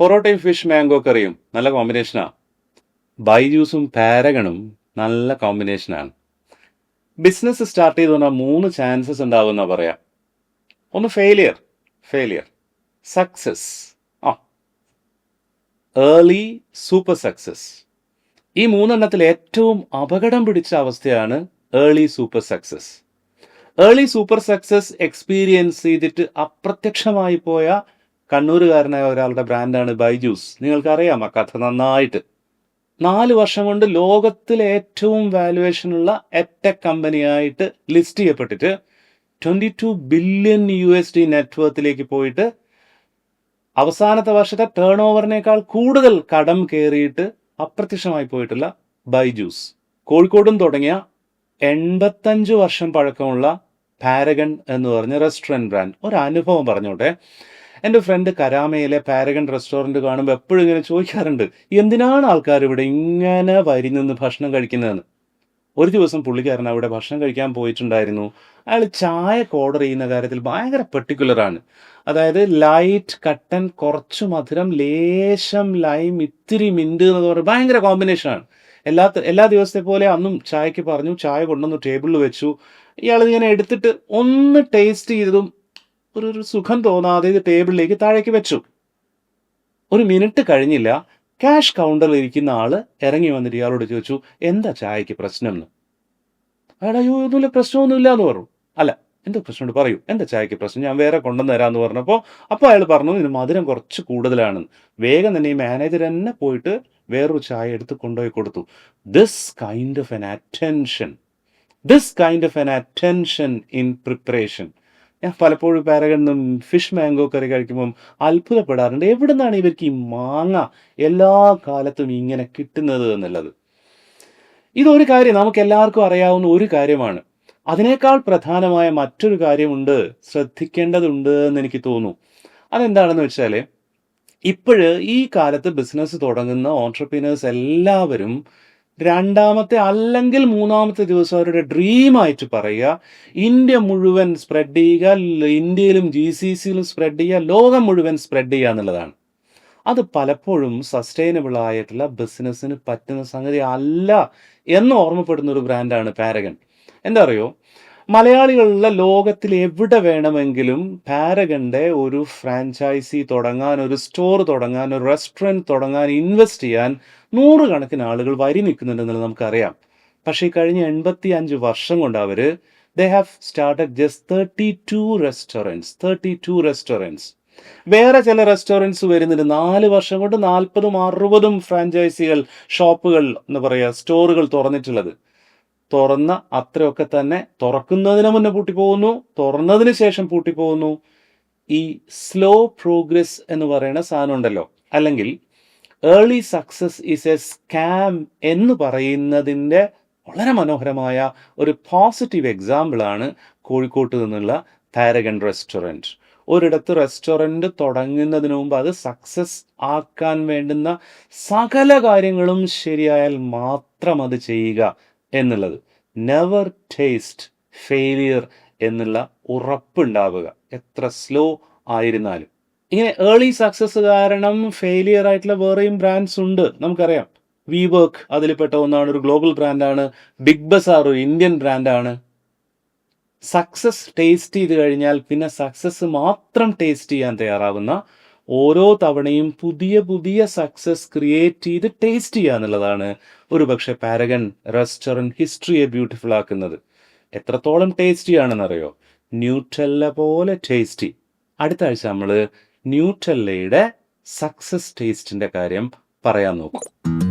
പൊറോട്ടയും fish mango കറിയും നല്ല കോമ്പിനേഷനാണ് ബൈജൂസും പാരഗണും നല്ല കോമ്പിനേഷനാണ് ബിസിനസ് സ്റ്റാർട്ട് ചെയ്തു പറഞ്ഞാൽ മൂന്ന് ചാൻസസ് ഉണ്ടാവുമെന്നാ പറയാം. ഒന്ന് ഫെയിലിയർ ഫെയിലിയർ സക്സസ് ആ. ഏർലി സൂപ്പർ സക്സസ് ഈ മൂന്നെണ്ണത്തിൽ ഏറ്റവും അപകടം പിടിച്ച അവസ്ഥയാണ് early super success early super success experience ചെയ്തിട്ട് അപ്രത്യക്ഷമായി പോയ കണ്ണൂരുകാരനായ ഒരാളുടെ ബ്രാൻഡാണ് ബൈജൂസ്. നിങ്ങൾക്കറിയാം ആ കഥ നന്നായിട്ട്. നാല് വർഷം കൊണ്ട് ലോകത്തിലെ ഏറ്റവും വാലുവേഷനുള്ള എറ്റെക് കമ്പനിയായിട്ട് list ചെയ്യപ്പെട്ടിട്ട് twenty two billion U S D നെറ്റ്വർത്തിലേക്ക് പോയിട്ട് അവസാനത്തെ വർഷത്തെ ടേൺ ഓവറിനേക്കാൾ കൂടുതൽ കടം കയറിയിട്ട് അപ്രത്യക്ഷമായി പോയിട്ടുള്ള ബൈജൂസ്. കോഴിക്കോടും തുടങ്ങിയ എൺപത്തഞ്ച് വർഷം പഴക്കമുള്ള പാരഗൺ എന്ന് പറഞ്ഞ റെസ്റ്റോറന്റ് ബ്രാൻഡ് ഒരു അനുഭവം പറഞ്ഞോട്ടെ. എന്റെ ഫ്രണ്ട് കരാമയിലെ പാരഗൺ റെസ്റ്റോറന്റ് കാണുമ്പോൾ എപ്പോഴും ഇങ്ങനെ ചോദിക്കാറുണ്ട് എന്തിനാണ് ആൾക്കാർ ഇവിടെ ഇങ്ങനെ വരി നിന്ന് ഭക്ഷണം കഴിക്കുന്നതെന്ന്? ഒരു ദിവസം പുള്ളിക്കാരൻ അവിടെ ഭക്ഷണം കഴിക്കാൻ പോയിട്ടുണ്ടായിരുന്നു. അയാൾ ചായക്ക് ഓർഡർ ചെയ്യുന്ന കാര്യത്തിൽ ഭയങ്കര പെർട്ടിക്കുലറാണ് അതായത് ലൈറ്റ് കട്ടൻ കുറച്ച് മധുരം ലേശം ലൈം ഇത്തിരി മിന്റ് എന്ന് പറയുന്നത് ഭയങ്കര കോമ്പിനേഷനാണ് എല്ലാ എല്ലാ ദിവസത്തെ പോലെ അന്നും ചായക്ക് പറഞ്ഞു ചായ കൊണ്ടുവന്നു ടേബിളിൽ വെച്ചു. ഇയാൾ ഇങ്ങനെ എടുത്തിട്ട് ഒന്ന് ടേസ്റ്റ് ചെയ്തതും ഒരു ഒരു സുഖം തോന്നാതെ ഇത് ടേബിളിലേക്ക് താഴേക്ക് വെച്ചു. ഒരു മിനിറ്റ് കഴിഞ്ഞില്ല ക്യാഷ് കൗണ്ടറിൽ ഇരിക്കുന്ന ആൾ ഇറങ്ങി വന്നിട്ട് ഇയാളോട് ചോദിച്ചു എന്താ ചായക്ക് പ്രശ്നം എന്ന് അയാൾ അയ്യോ ഒന്നുമില്ല പ്രശ്നമൊന്നുമില്ല എന്ന് പറഞ്ഞു. അല്ല എന്താ പ്രശ്നമുണ്ട് പറയൂ. എന്താ ചായക്ക് പ്രശ്നം? ഞാൻ വേറെ കൊണ്ടുവന്ന് തരാമെന്ന് പറഞ്ഞപ്പോൾ അപ്പോൾ അയാൾ പറഞ്ഞു ഇതിന് മധുരം കുറച്ച് കൂടുതലാണെന്ന് വേഗം തന്നെ ഈ മാനേജർ തന്നെ പോയിട്ട് വേറൊരു ചായ എടുത്ത് കൊണ്ടുപോയി കൊടുത്തു. This kind of an attention this kind of an attention in preparation ഞാൻ പലപ്പോഴും പാരഗണിന്നും ഫിഷ് മാംഗോ കറി കഴിക്കുമ്പം അത്ഭുതപ്പെടാറുണ്ട്. എവിടെ നിന്നാണ് ഇവർക്ക് ഈ മാങ്ങ എല്ലാ കാലത്തും ഇങ്ങനെ കിട്ടുന്നത് എന്നുള്ളത്? ഇതൊരു കാര്യം നമുക്ക് എല്ലാവർക്കും അറിയാവുന്ന ഒരു കാര്യമാണ്. അതിനേക്കാൾ പ്രധാനമായ മറ്റൊരു കാര്യമുണ്ട് ശ്രദ്ധിക്കേണ്ടതുണ്ട് എന്ന് എനിക്ക് തോന്നുന്നു അതെന്താണെന്ന് വെച്ചാൽ ഇപ്പോഴ് ഈ കാലത്ത് ബിസിനസ് തുടങ്ങുന്ന ഓൺട്രപ്രീനേഴ്സ് എല്ലാവരും രണ്ടാമത്തെ അല്ലെങ്കിൽ മൂന്നാമത്തെ ദിവസം അവരുടെ ഡ്രീമായിട്ട് പറയുക. ഇന്ത്യ മുഴുവൻ സ്പ്രെഡ് ചെയ്യുക ഇന്ത്യയിലും ജി സി സിയിലും സ്പ്രെഡ് ചെയ്യുക ലോകം മുഴുവൻ സ്പ്രെഡ് ചെയ്യുക എന്നുള്ളതാണ്. അത് പലപ്പോഴും സസ്റ്റൈനബിൾ ആയിട്ടുള്ള ബിസിനസ്സിന് പറ്റുന്ന സംഗതി അല്ല എന്ന് ഓർമ്മപ്പെടുന്ന ഒരു ബ്രാൻഡാണ് പാരഗൺ. എന്താ അറിയോ? മലയാളികളുടെ ലോകത്തിൽ എവിടെ വേണമെങ്കിലും പാരഗന്റെ ഒരു ഫ്രാഞ്ചൈസി തുടങ്ങാൻ ഒരു സ്റ്റോർ തുടങ്ങാൻ ഒരു റെസ്റ്റോറന്റ് തുടങ്ങാൻ ഇൻവെസ്റ്റ് ചെയ്യാൻ നൂറുകണക്കിന് ആളുകൾ വരി നിൽക്കുന്നുണ്ടെന്നുള്ളത് നമുക്കറിയാം. പക്ഷേ കഴിഞ്ഞ എൺപത്തി അഞ്ച് വർഷം കൊണ്ട് അവർ they have started just thirty two restaurants thirty two restaurants വേറെ ചില റെസ്റ്റോറന്റ്സ് വരുന്നുണ്ട്. നാല് വർഷം കൊണ്ട് നാൽപ്പതും അറുപതും ഫ്രാഞ്ചൈസികൾ ഷോപ്പുകൾ എന്ന് പറയുക സ്റ്റോറുകൾ തുറന്നിട്ടുള്ളത്. തുറന്ന അത്രയൊക്കെ തന്നെ തുറക്കുന്നതിന് മുന്നേ പൂട്ടിപ്പോകുന്നു തുറന്നതിന് ശേഷം പൂട്ടിപ്പോകുന്നു ഈ സ്ലോ പ്രോഗ്രസ് എന്ന് പറയുന്ന സാധനം ഉണ്ടല്ലോ. അല്ലെങ്കിൽ early success is a scam എന്ന് പറയുന്നതിന്റെ വളരെ മനോഹരമായ ഒരു പോസിറ്റീവ് എക്സാമ്പിളാണ് കോഴിക്കോട്ട് നിന്നുള്ള പാരഗൺ റെസ്റ്റോറന്റ് ഒരിടത്ത് റെസ്റ്റോറന്റ് തുടങ്ങുന്നതിന് മുമ്പ് അത് സക്സസ് ആക്കാൻ വേണ്ടുന്ന സകല കാര്യങ്ങളും ശരിയായാൽ മാത്രം അത് ചെയ്യുക. എന്നുള്ളത്. നെവർ ടേസ്റ്റ് ഫെയിലിയർ എന്നുള്ള ഉറപ്പുണ്ടാവുക. എത്ര സ്ലോ ആയിരുന്നാലും. ഇങ്ങനെ ഏർലി സക്സസ് കാരണം ഫെയിലിയർ ആയിട്ടുള്ള വേറെയും ബ്രാൻഡ്സ് ഉണ്ട്. നമുക്കറിയാം. വി വർക്ക് അതിൽപ്പെട്ട ഒന്നാണ് ഒരു ഗ്ലോബൽ ബ്രാൻഡാണ് ബിഗ് ബസാർ ഒരു ഇന്ത്യൻ ബ്രാൻഡാണ് സക്സസ് ടേസ്റ്റ് ചെയ്ത് കഴിഞ്ഞാൽ പിന്നെ സക്സസ് മാത്രം ടേസ്റ്റ് ചെയ്യാൻ തയ്യാറാവുന്ന ഓരോ തവണയും പുതിയ പുതിയ സക്സസ് ക്രിയേറ്റ് ചെയ്ത് ടേസ്റ്റ് ചെയ്യുക എന്നുള്ളതാണ് ഒരു പക്ഷേ പാരഗൺ റെസ്റ്റോറന്റ് ഹിസ്റ്ററിയെ ബ്യൂട്ടിഫുൾ ആക്കുന്നത്. എത്രത്തോളം ടേസ്റ്റി ആണെന്നറിയോ? ന്യൂട്രല്ല പോലെ ടേസ്റ്റി അടുത്ത ആഴ്ച നമ്മൾ ന്യൂട്രെല്ലയുടെ സക്സസ് ടേസ്റ്റിന്റെ കാര്യം പറയാൻ നോക്കും.